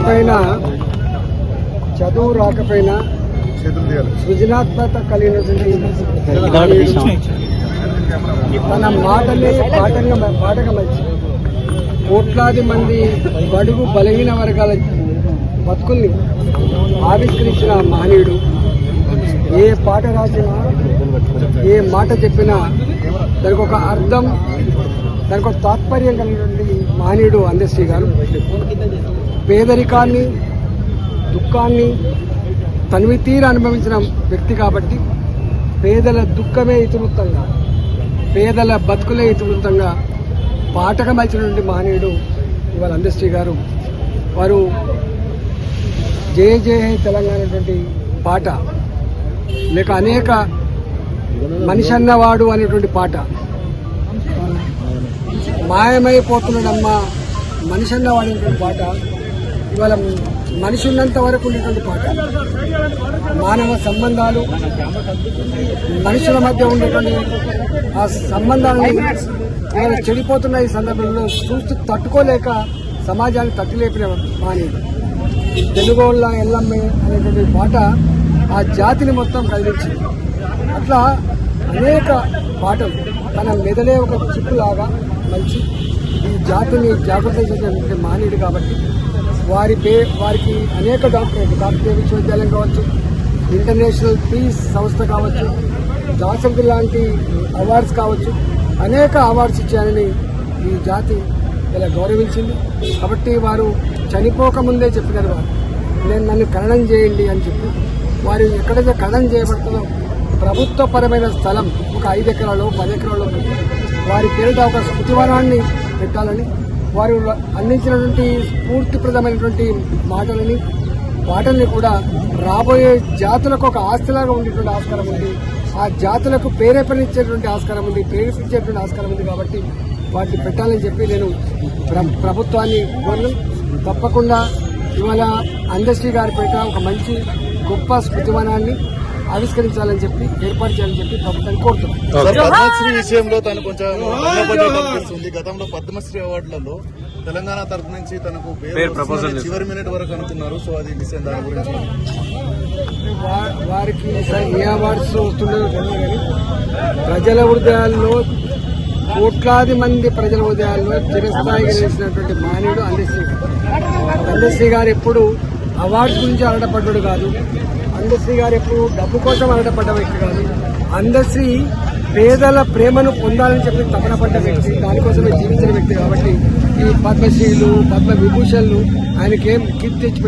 రాకపోయినా చదువు రాకపోయినా సృజనాత్మక కలిగినటువంటి తన మాటలే పాటంగా పాటగా మంచి కోట్లాది మంది బడుగు బలహీన వర్గాల బతుకుల్ని ఆవిష్కరించిన మహనీయుడు. ఏ పాట రాసినా ఏ మాట చెప్పినా దానికి ఒక అర్థం దానికి ఒక తాత్పర్యం కలిగినటువంటి మహనీయుడు అందశ్రీ గారు. పేదరికాన్ని దుఃఖాన్ని తనివి తీర అనుభవించిన వ్యక్తి కాబట్టి పేదల దుఃఖమే ఇతివృత్తంగా పేదల బతుకులే ఇతివృత్తంగా పాటక మలిచినటువంటి మహనీయుడు ఇవాళ అందశ్రీ గారు. వారు జే జయ తెలంగాణ అనేటువంటి పాట లేక అనేక మనిషి అన్నవాడు అనేటువంటి పాట. మాయమైపోతున్నాడమ్మా మనిషి అన్నవాడు అనేటువంటి పాట. ఇవాళ మనిషి ఉన్నంత వరకు ఉండేటువంటి పాట. మానవ సంబంధాలు మనుషుల మధ్య ఉండేటువంటి ఆ సంబంధాలని ఇవాళ చెడిపోతున్న ఈ సందర్భంలో చూస్తూ తట్టుకోలేక సమాజాన్ని తట్టులేపిన మాని. తెలుగోళ్ళ ఎల్లమ్మే అనేటువంటి పాట ఆ జాతిని మొత్తం కదిలించింది. అట్లా అనేక పాటలు తన మెదడే ఒక చిప్పులాగా మంచి ఈ జాతిని జాగ్రత్త చేసేటువంటి మానేడు కాబట్టి వారి పే వారికి అనేక డాక్టరేట్ కాకతీయ విశ్వవిద్యాలయం కావచ్చు ఇంటర్నేషనల్ పీస్ సంస్థ కావచ్చు జాసంకి లాంటి అవార్డ్స్ కావచ్చు అనేక అవార్డ్స్ ఇచ్చారని ఈ జాతి ఇలా గౌరవించింది. కాబట్టి వారు చనిపోకముందే చెప్పినారు వారు. నేను నన్ను ఖననం చేయండి అని చెప్పి వారు ఎక్కడైతే ఖననం చేయబడుతుందో ప్రభుత్వపరమైన స్థలం ఒక ఐదు ఎకరాలు పది ఎకరాలు వారి పేరిట ఒక స్మృతివనాన్ని పెట్టాలని వారు అందించినటువంటి స్ఫూర్తిప్రదమైనటువంటి మాటలని వాటల్ని కూడా రాబోయే జాతులకు ఒక ఆస్తిలాగా ఉండేటువంటి ఆస్కారం ఉంది. ఆ జాతులకు ప్రేరేపణించేటువంటి ఆస్కారం ఉంది ప్రేరేపించేటువంటి ఆస్కారం ఉంది కాబట్టి వాటిని పెట్టాలని చెప్పి నేను ప్రభుత్వాన్ని కోరను. తప్పకుండా ఇవాళ అందశ్రీ గారి పేట ఒక మంచి గొప్ప స్మృతివనాన్ని ఆవిష్కరించాలని చెప్పి ఏర్పాటు చేయాలని చెప్పి ప్రభుత్వాన్ని కోరుతున్నాను పద్మశ్రీ విషయంలో తను కొంచెం గతంలో పద్మశ్రీ అవార్డులలో తెలంగాణ తరపు నుంచి తనకు చివరి మినిట్ వరకు అనుకున్నారు. సో అది విషయం దాని గురించి. వారికి ఏ అవార్డ్స్ వస్తుండో తెలియదు కానీ ప్రజల హృదయాల్లో కోట్లాది మంది ప్రజల హృదయాల్లో చిరస్థాయిగా నిలిచినటువంటి మానవుడు అందశ్రీ గారు అందశ్రీ గారు ఎప్పుడు అవార్డ్స్ గురించి అరడపడ్డాడు కాదు. అందశ్రీ గారు ఎప్పుడు డబ్బు కోసం అరడపడ్డ వ్యక్తి కాదు. అందశ్రీ పేదల ప్రేమను పొందాలని చెప్పి తపన పడ్డ వ్యక్తి దానికోసమే జీవించిన వ్యక్తి కాబట్టి ఈ పద్మశ్రీలు పద్మ విభూషణలు ఆయనకేం కీర్తి తెచ్చి